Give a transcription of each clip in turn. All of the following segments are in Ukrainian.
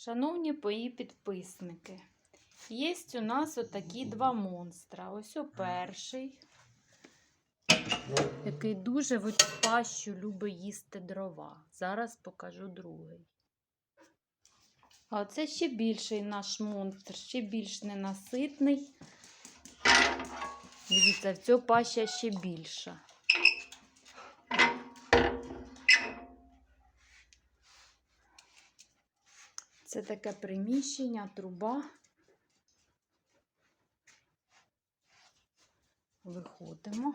Шановні мої підписники, є у нас отакі два монстра. Ось о перший, який дуже в пащу любить їсти дрова. Зараз покажу другий. А оце ще більший наш монстр, ще більш ненаситний. Дивіться, в цього паща ще більша. Це таке приміщення, труба. Виходимо.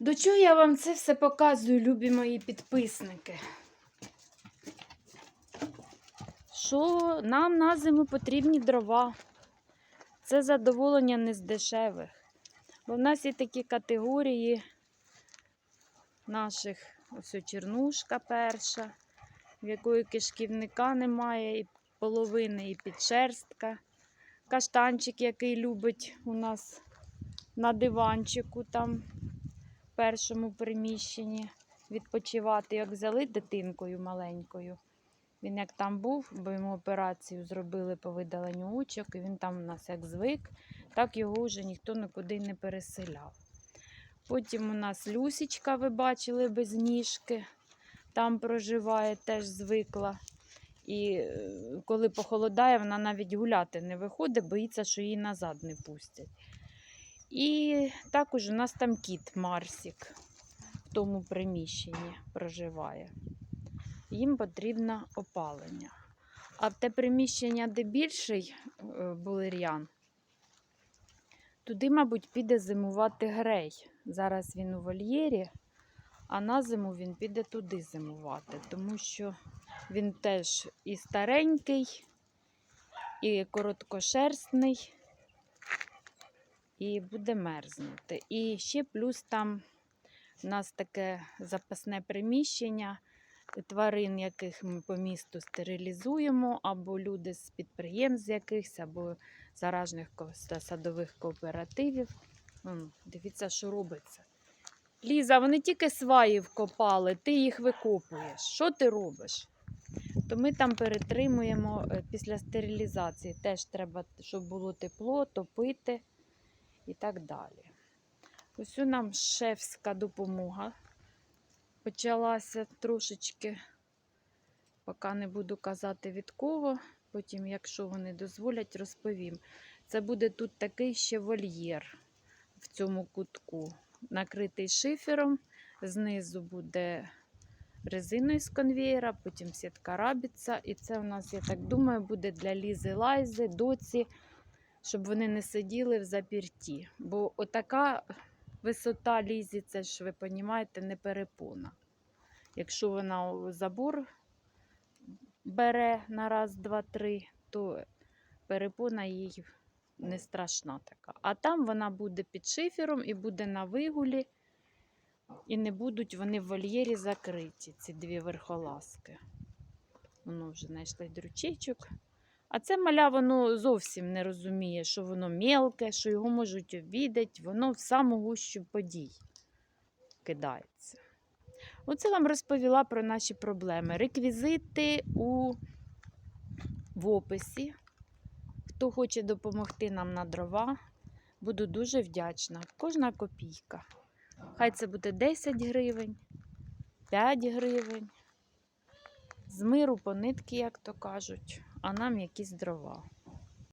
До чого я вам це все показую, любі мої підписники? Що нам на зиму потрібні дрова. Це задоволення не з дешевих. Бо в нас є такі категорії наших ось чернушка перша, в якої кишківника немає, і половини, і підшерстка. Каштанчик, який любить у нас на диванчику там в першому приміщенні відпочивати. Як взяли дитинкою маленькою. Він як там був, бо йому операцію зробили по видаленню очок, і він там у нас як звик, так його вже ніхто нікуди не переселяв. Потім у нас Люсічка, ви бачили, без ніжки. Там проживає, теж звикла. І е, коли похолодає, вона навіть гуляти не виходить, боїться, що її назад не пустять. І також у нас там кіт Марсік в тому приміщенні проживає. Їм потрібно опалення. А в те приміщення, де більший е, булер'ян, туди, мабуть, піде зимувати грей. Зараз він у вольєрі, а на зиму він піде туди зимувати, тому що він теж і старенький, і короткошерстний, і буде мерзнути. І ще плюс там у нас таке запасне приміщення тварин, яких ми по місту стерилізуємо, або люди з підприємств якихось, або заражених садових кооперативів. Дивіться, що робиться. Ліза, вони тільки сваї вкопали, ти їх викопуєш. Що ти робиш? То ми там перетримуємо е, після стерилізації. Теж треба, щоб було тепло, топити і так далі. Ось у нам шефська допомога почалася трошечки, поки не буду казати від кого. Потім, якщо вони дозволять, розповім. Це буде тут такий ще вольєр в цьому кутку, накритий шифером. Знизу буде резиною з конвієра, потім сітка рабіця. І це у нас, я так думаю, буде для лізи лайзи, доці, щоб вони не сиділи в запірті. Бо отака висота лізі, це ж ви розумієте, не перепона. Якщо вона забор бере на раз, два, три, то перепона їй не страшна така. А там вона буде під шифером і буде на вигулі, і не будуть вони в вольєрі закриті, ці дві верхолазки. Воно вже знайшли дручечок. А це маля воно зовсім не розуміє, що воно мелке, що його можуть обідати, воно в саму гущу подій кидається. Оце вам розповіла про наші проблеми. Реквізити у... в описі. Хто хоче допомогти нам на дрова, буду дуже вдячна. Кожна копійка. Хай це буде 10 гривень, 5 гривень. З миру по нитки, як то кажуть, а нам якісь дрова.